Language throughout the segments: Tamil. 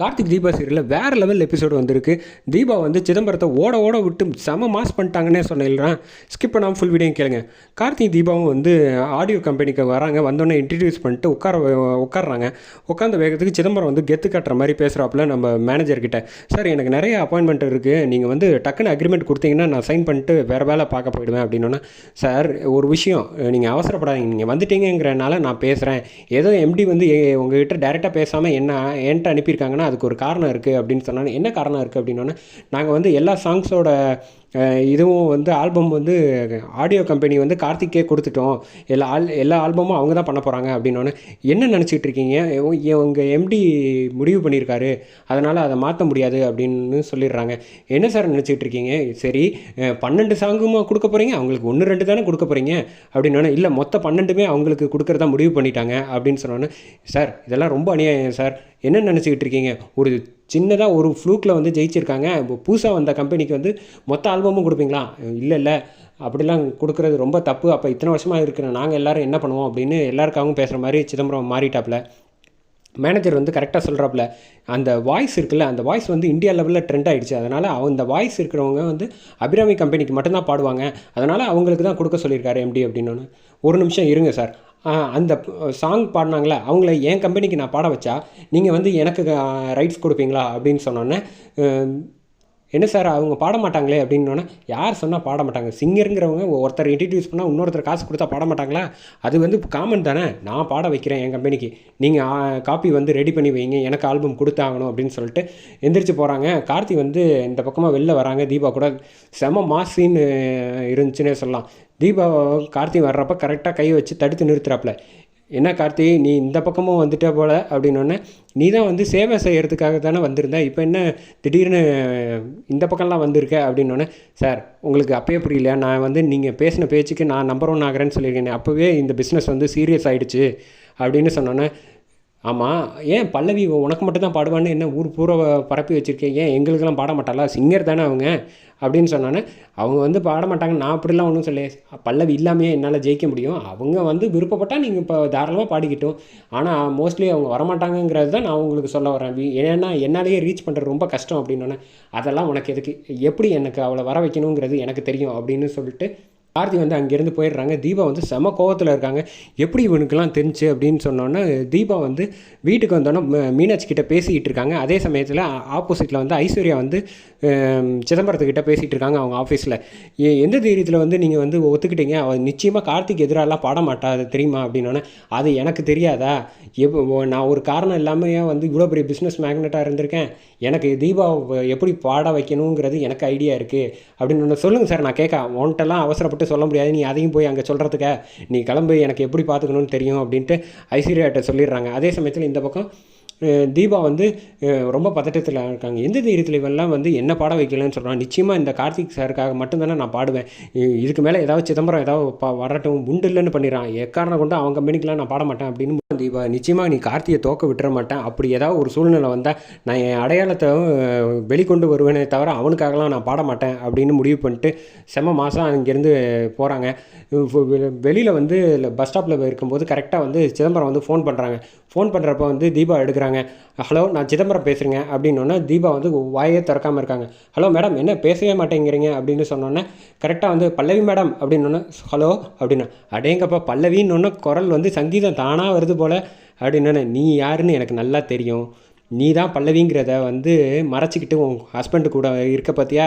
கார்த்திக் தீபா சீரியலில் வேறு லெவல் எபிசோடு வந்திருக்கு. தீபா வந்து சிதம்பரத்தை ஓட ஓட விட்டு செம மாஸ் பண்ணிட்டாங்கன்னே சொன்னேன் ஸ்கிப் பண்ணாமல் ஃபுல் வீடியோ கேளுங்க. கார்த்திக் தீபாவும் வந்து ஆடியோ கம்பெனிக்கு வராங்க. வந்தோடனே இன்ட்ரடியூஸ் பண்ணிட்டு உட்கார உட்காடுறாங்க உட்காந்த வேகத்துக்கு சிதம்பரம் வந்து கெத்து கட்டுற மாதிரி பேசுகிறாப்புல நம்ம மேனேஜர்கிட்ட சார் எனக்கு நிறைய அப்பாயின்மெண்ட் இருக்குது நீங்கள் வந்து டக்குன்னு அக்ரிமெண்ட் கொடுத்தீங்கன்னா நான் சைன் பண்ணிட்டு வேறு வேலை பார்க்க போயிடுவேன். அப்படின்னா சார் ஒரு விஷயம். நீங்கள் அவசரப்படாதீங்க. நீங்கள் வந்துட்டீங்கிறனால நான் பேசுகிறேன் ஏதோ எம்டி வந்து உங்ககிட்ட டேரெக்டாக பேசாமல் என்ன என்கிட்ட அனுப்பியிருக்காங்கன்னா அதுக்கு ஒரு காரணம் இருக்குது அப்படின்னு சொன்னாங்க என்ன காரணம் இருக்குது அப்படின்னோன்னே நாங்கள் வந்து எல்லா சாங்ஸோட இதுவும் வந்து ஆல்பம் வந்து ஆடியோ கம்பெனி வந்து கார்த்திக்கே கொடுத்துட்டோம். எல்லா ஆல் எல்லா ஆல்பமும் அவங்க தான் பண்ண போகிறாங்க அப்படின்னோடனே என்ன நினச்சிட்டு இருக்கீங்க? உங்கள் எம்டி முடிவு பண்ணியிருக்காரு. அதனால் அதை மாற்ற முடியாது அப்படின்னு சொல்லிடுறாங்க. என்ன சார் நினச்சிட்டு இருக்கீங்க? சரி பன்னெண்டு சாங்குமா கொடுக்க போகிறீங்க அவங்களுக்கு ஒன்று ரெண்டு தானே கொடுக்க போகிறீங்க அப்படின்னோடனே இல்லை மொத்த பன்னெண்டுமே அவங்களுக்கு கொடுக்குறதா முடிவு பண்ணிட்டாங்க அப்படின்னு சொன்னோன்னே சார் இதெல்லாம் ரொம்ப அநியாயம் சார். என்ன நினச்சிக்கிட்டு இருக்கீங்க? ஒரு சின்னதாக ஒரு ஃப்ளூக்கில் வந்து ஜெயிச்சிருக்காங்க. இப்போ புதுசாக வந்த கம்பெனிக்கு வந்து மொத்த ஆல்பமும் கொடுப்பீங்களா? இல்லை இல்லை. அப்படிலாம் கொடுக்குறது ரொம்ப தப்பு. அப்போ இத்தனை வருஷமாக இருக்கிற நாங்கள் எல்லாரும் என்ன பண்ணுவோம் அப்படின்னு எல்லாருக்காகவும் பேசுகிற மாதிரி சிதம்பரம் மாறிட்டாப்புல. மேனேஜர் வந்து கரெக்டாக சொல்கிறாப்புல அந்த வாய்ஸ் இருக்குல்ல அந்த வாய்ஸ் வந்து இந்தியா லெவலில் ட்ரெண்ட் ஆகிடுச்சு அதனால் அந்த வாய்ஸ் இருக்கிறவங்க வந்து அபிராமி கம்பெனிக்கு மட்டும்தான் பாடுவாங்க. அதனால் அவங்களுக்கு தான் கொடுக்க சொல்லியிருக்காரு எம்டி அப்படின்னு ஒரு நிமிஷம் இருங்க சார். அந்த சாங் பாடினாங்களே அவங்கள என் கம்பெனிக்கு நான் பாட வச்சா நீங்கள் வந்து எனக்கு ரைட்ஸ் கொடுப்பீங்களா? அப்படின்னு சொன்னோன்னே என்ன சார் அவங்க பாட மாட்டாங்களே? அப்படின்னோடனே யார் சொன்னால் பாட மாட்டாங்க? சிங்கருங்கிறவங்க ஒருத்தர் இன்ட்ரடியூஸ் பண்ணால் இன்னொருத்தர் காசு கொடுத்தா பாட மாட்டாங்களா? அது வந்து காமன் தானே. நான் பாட வைக்கிறேன் என் கம்பெனிக்கு நீங்கள் காப்பி வந்து ரெடி பண்ணி வைங்க. எனக்கு ஆல்பம் கொடுத்தாகணும் அப்படின்னு சொல்லிட்டு எந்திரிச்சு போகிறாங்க கார்த்தி வந்து இந்த பக்கமாக வெளில வராங்க. தீபா கூட செம மாசின்னு இருந்துச்சுன்னே சொல்லலாம். தீபா கார்த்தி வர்றப்ப கரெக்டாக கை வச்சு தடுத்து நிறுத்துறாப்புல. என்ன கார்த்தி நீ இந்த பக்கமும் வந்துட்டே போல அப்படின்னோடனே நீ தான் வந்து சேவை செய்கிறதுக்காக தானே வந்திருந்த இப்போ என்ன திடீர்னு இந்த பக்கம்லாம் வந்திருக்க அப்படின்னோடனே சார் உங்களுக்கு அப்பயே புரியல நான் வந்து நீங்கள் பேசின பேச்சுக்கு நான் நம்பர் ஒன் ஆகிறேன்னு சொல்லியிருக்கேன் அப்போவே இந்த பிஸ்னஸ் வந்து சீரியஸ் ஆகிடுச்சு அப்படின்னு சொன்னோன்னே ஆமாம் ஏன் பல்லவி உனக்கு மட்டும் தான் பாடுவான்னு என்ன ஊர் பூரா பரப்பி வச்சுருக்கேன் ஏன் எங்களுக்கெல்லாம் பாட மாட்டாளா? சிங்கர் தானே அவங்க? அப்படின்னு சொன்னானே அவங்க வந்து பாட மாட்டாங்க நான் அப்படிலாம் ஒன்றும் சொல்ல பல்லவி இல்லாமையே என்னால் ஜெயிக்க முடியும். அவங்க வந்து விருப்பப்பட்டால் நீங்கள் இப்போ தாராளமாக பாடிக்கிட்டோம். ஆனால் மோஸ்ட்லி அவங்க வரமாட்டாங்கங்கிறது தான் நான் உங்களுக்கு சொல்ல வரேன். வி- ஏன்னா என்னாலேயே ரீச் பண்ணுறது ரொம்ப கஷ்டம் அப்படின்னோடனே அதெல்லாம் உனக்கு எதுக்கு? எப்படி எனக்கு அவளை வர வைக்கணுங்கிறது எனக்கு தெரியும் அப்படின்னு சொல்லிட்டு கார்த்தி வந்து அங்கேருந்து போயிடுறாங்க. தீபா வந்து செம கோவத்தில் இருக்காங்க. எப்படி இவனுக்கெல்லாம் தெரிஞ்சு அப்படின்னு சொன்னோன்னே தீபா வந்து வீட்டுக்கு வந்தோன்னே ம- மீனாட்சி கிட்ட பேசிக்கிட்டு இருக்காங்க. அதே சமயத்தில் ஆப்போசிட்டில் வந்து ஐஸ்வர்யா வந்து சிதம்பரத்துக்கிட்ட பேசிகிட்டு இருக்காங்க அவங்க ஆஃபீஸில் எந்த தைரியத்தில் வந்து நீங்கள் வந்து ஒத்துக்கிட்டீங்க? அவள் நிச்சயமாக கார்த்திக் எதிராலாம் பாட மாட்டா அது தெரியுமா அப்படின்னோடனே அது எனக்கு தெரியாதா? எப் ஓ- நான் ஒரு காரணம் இல்லாமல் வந்து இவ்வளோ பெரிய பிஸ்னஸ் மேக்னெட்டாக இருந்திருக்கேன்? எனக்கு தீபா எப்படி பாட வைக்கணுங்கிறது எனக்கு ஐடியா இருக்குது அப்படின்னு ஒன்று சொல்லுங்கள் சார் நான் கேட்க உன்ட்டெல்லாம் அவசரப்பட்டு சொல்ல முடியாது நீ அதையும் போய் அங்கே சொல்கிறதுக்க நீ கிளம்பு எனக்கு எப்படி பார்த்துக்கணும்னு தெரியும் அப்படின்ட்டு ஐஸ்வர்யாட்ட சொல்லிடுறாங்க. அதே சமயத்தில் இந்த பக்கம் தீபா வந்து ரொம்ப பதட்டத்தில் இருக்காங்க. எந்த தைரியத்தில் இவெல்லாம் வந்து என்ன பாட வைக்கலன்னு சொல்கிறான் நிச்சயமாக இந்த கார்த்திக் சாருக்காக மட்டும்தானே நான் பாடுவேன். இதுக்கு மேலே ஏதாவது சிதம்பரம் ஏதாவது பா வரட்டும் உண்டு இல்லைன்னு பண்ணிடுறான். எக்காரணம் கொண்டு அவங்க கம்பெனிக்கெலாம் நான் பாட மாட்டேன் அப்படின்னு தீபா நிச்சயமாக நீ கார்த்தியை தோக்க விட்டுற மாட்டேன். அப்படி ஏதாவது ஒரு சூழ்நிலை வந்தால் நான் என் அடையாளத்தை வெளிக்கொண்டு வருவேனே தவிர அவனுக்காகலாம் நான் பாட மாட்டேன் அப்படின்னு முடிவு பண்ணிட்டு செம மாதம் அங்கேருந்து போகிறாங்க வெளியில் வந்து பஸ் ஸ்டாப்பில் இருக்கும்போது கரெக்டாக வந்து சிதம்பரம் வந்து ஃபோன் பண்ணுறாங்க ஃபோன் பண்ணுறப்ப வந்து தீபா எடுக்கிற கேட்குறாங்க ஹலோ நான் சிதம்பரம் பேசுகிறேங்க அப்படின்னோடனே தீபா வந்து வாயே திறக்காமல் இருக்காங்க. ஹலோ மேடம் என்ன பேசவே மாட்டேங்கிறீங்க? அப்படின்னு சொன்னோன்னே கரெக்டாக வந்து பல்லவி மேடம். அப்படின்னோடனே ஹலோ அப்படின்னு அடேங்கப்பா பல்லவின்னு குரல் வந்து சங்கீதம் தானாக வருது போல். அப்படின்னோடனே நீ யாருன்னு எனக்கு நல்லா தெரியும். நீ தான் பல்லவிங்கிறத வந்து மறைச்சிக்கிட்டு உன் ஹஸ்பண்டு கூட இருக்க பார்த்தியா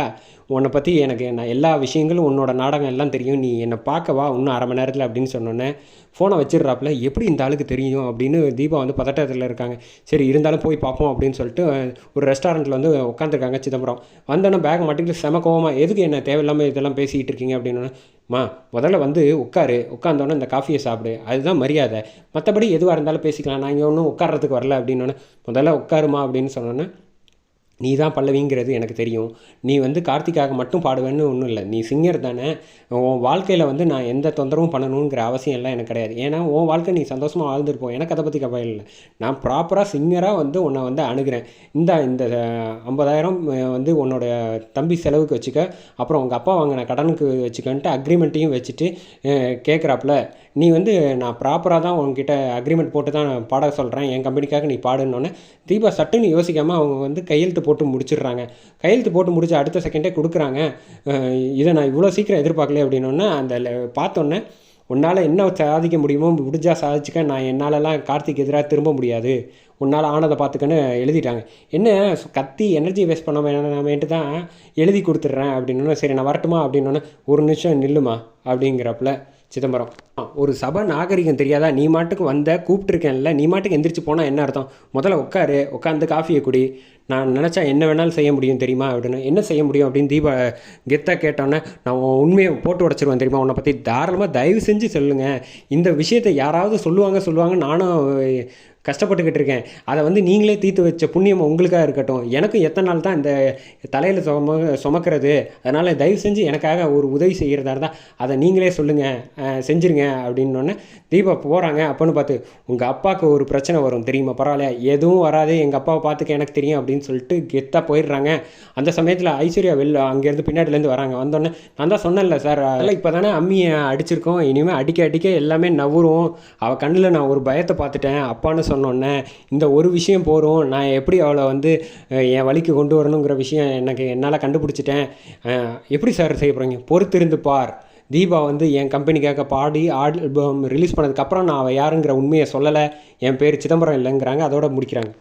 உன்னை பற்றி எனக்கு நான் எல்லா விஷயங்களும் உன்னோட நாடகம் எல்லாம் தெரியும். நீ என்னை பார்க்கவா இன்னும் அரை மணி நேரத்தில் அப்படின்னு சொன்னோன்னே ஃபோனை வச்சிடுறாப்புல. எப்படி இந்த ஆளுக்கு தெரியும் அப்படின்னு தீபா வந்து பதட்டத்தில் இருக்காங்க. சரி இருந்தாலும் போய் பார்ப்போம் அப்படின்னு சொல்லிட்டு ஒரு ரெஸ்டாரண்ட்டில் வந்து உட்காந்துருக்காங்க சிதம்பரம். வந்தோன்னே பேக் மாட்டிக்கிட்டு செம கோவமாக எதுக்கு என்ன தேவையில்லாமல் இதெல்லாம் பேசிக்கிட்டு இருக்கீங்க? அப்படின்னு. மா முதல்ல வந்து உட்காரு. உட்காந்தோன்னே இந்த காஃபியை சாப்பிடு. அதுதான் மரியாதை. மற்றபடி எதுவாக இருந்தாலும் பேசிக்கலாம். நான் இங்கே ஒன்றும் உட்கார்றதுக்கு வரல அப்படின்னோடனே முதல்ல உட்காருமா அப்படின்னு சொன்னோன்னே நீ தான் பல்லவிங்கிறது எனக்கு தெரியும். நீ வந்து கார்த்திக்காக மட்டும் பாடுவேன்னு ஒன்றும் இல்லை. நீ சிங்கர் தானே. உன் வாழ்க்கையில் வந்து நான் எந்த தொந்தரவும் பண்ணணுங்கிற அவசியம் எல்லாம் எனக்கு கிடையாது. ஏன்னா உன் வாழ்க்கை நீ சந்தோஷமாக வாழ்ந்துருப்போம். எனக்கு அதை பற்றி கவலை இல்லை. நான் ப்ராப்பராக சிங்கராக வந்து உன்னை வந்து அணுகிறேன். இந்த இந்த ஐம்பதாயிரம் வந்து உன்னோட தம்பி செலவுக்கு வச்சுக்க. அப்புறம் உங்கள் அப்பா வாங்கின கடனுக்கு வச்சுக்கன்ட்டு அக்ரிமெண்ட்டையும் வச்சுட்டு கேட்குறாப்புல நீ வந்து நான் ப்ராப்பராக தான் உங்ககிட்ட அக்ரிமெண்ட் போட்டு தான் நான் பாட சொல்கிறேன் என் கம்பெனிக்காக நீ பாடுன்னொன்னே தீபா சட்டுன்னு யோசிக்காமல் அவங்க வந்து கையெழுத்து போட்டு முடிச்சிடுறாங்க. கையெழுத்து போட்டு முடிச்சு அடுத்த செகண்டே கொடுக்குறாங்க. இதை நான் இவ்வளோ சீக்கிரம் எதிர்பார்க்கல அப்படின்னோடனே அந்த பார்த்தோன்னே உன்னால் என்ன சாதிக்க முடியுமோ முடிஞ்சா சாதிச்சுக்க நான் என்னாலலாம் கார்த்திக் எதிராக திரும்ப முடியாது. உன்னால் ஆனதை பார்த்துக்கன்னு எழுதிட்டாங்க. என்ன கத்தி எனர்ஜி வேஸ்ட் பண்ண வேணாமேட்டு தான் எழுதி கொடுத்துட்றேன் அப்படின்னோடனே சரி நான் வரட்டுமா அப்படின்னோடனே ஒரு நிமிஷம் நில்லுமா அப்படிங்கிறப்பல சிதம்பரம். ஒரு சபை நாகரிகம் தெரியாதா? நீ மாட்டுக்கு வந்த கூப்பிட்டுருக்கேன்ல நீ மாட்டுக்கு எந்திரிச்சு போனால் என்ன அர்த்தம்? முதல்ல உட்காரு உட்காந்து காஃபியை குடி. நான் நினச்சா என்ன வேணாலும் செய்ய முடியும் தெரியுமா? அப்படின்னு. என்ன செய்ய முடியும் அப்படின்னு தீபா கெத்தாக கேட்டோன்னே நான் உண்மையை போட்டு உடச்சிருவேன் தெரியுமா? உன்னை பற்றி தாராளமாக தயவு செஞ்சு சொல்லுங்கள் இந்த விஷயத்தை யாராவது சொல்லுவாங்க சொல்லுவாங்க. நானும் கஷ்டப்பட்டுக்கிட்டு இருக்கேன். அதை வந்து நீங்களே தீர்த்து வச்ச புண்ணியம் உங்களுக்காக இருக்கட்டும். எனக்கும் எத்தனை நாள் தான் இந்த தலையில் சும சுமக்கிறது. அதனால் தயவு செஞ்சு எனக்காக ஒரு உதவி செய்கிறதா இருந்தால் அதை நீங்களே சொல்லுங்கள் செஞ்சுருங்க அப்படின்னோடனே தீபா போகிறாங்க அப்போன்னு பார்த்து உங்கள் அப்பாவுக்கு ஒரு பிரச்சனை வரும் தெரியுமா? பரவாயில்ல எதுவும் வராது. எங்கள் அப்பாவை பார்த்துக்க எனக்கு தெரியும். அப்படின்னு சொல்லிட்டு கெத்தாக போயிடுறாங்க. அந்த சமயத்தில் ஐஸ்வர்யா வெளில அங்கேருந்து பின்னாடிலேருந்து வராங்க. வந்தோடனே நான் தான் சொன்னேன்ல சார் அதெல்லாம் இப்போ தானே அம்மியை அடிச்சிருக்கோம். இனிமேல் அடிக்க அடிக்க எல்லாமே நவ்வுறோம் அவள் கண்ணில் நான் ஒரு பயத்தை பார்த்துட்டேன். அப்பான்னு சொன்னோன்னே இந்த ஒரு விஷயம் போகிறோம் நான் எப்படி அவளை வந்து என் வழிக்கு கொண்டு வரணுங்கிற விஷயம் எனக்கு என்னால் கண்டுபிடிச்சிட்டேன். எப்படி சார் செய்ய போகிறீங்க பொறுத்திருந்து பார். தீபா வந்து என் கம்பெனிக்காக பாடி ஆல்பம் ரிலீஸ் பண்ணதுக்கப்புறம் நான் அவள் யாருங்கிற உண்மையை சொல்லலை. என் பேர் சிதம்பரம் இல்லைங்கிறாங்க அதோட முடிக்கிறாங்க.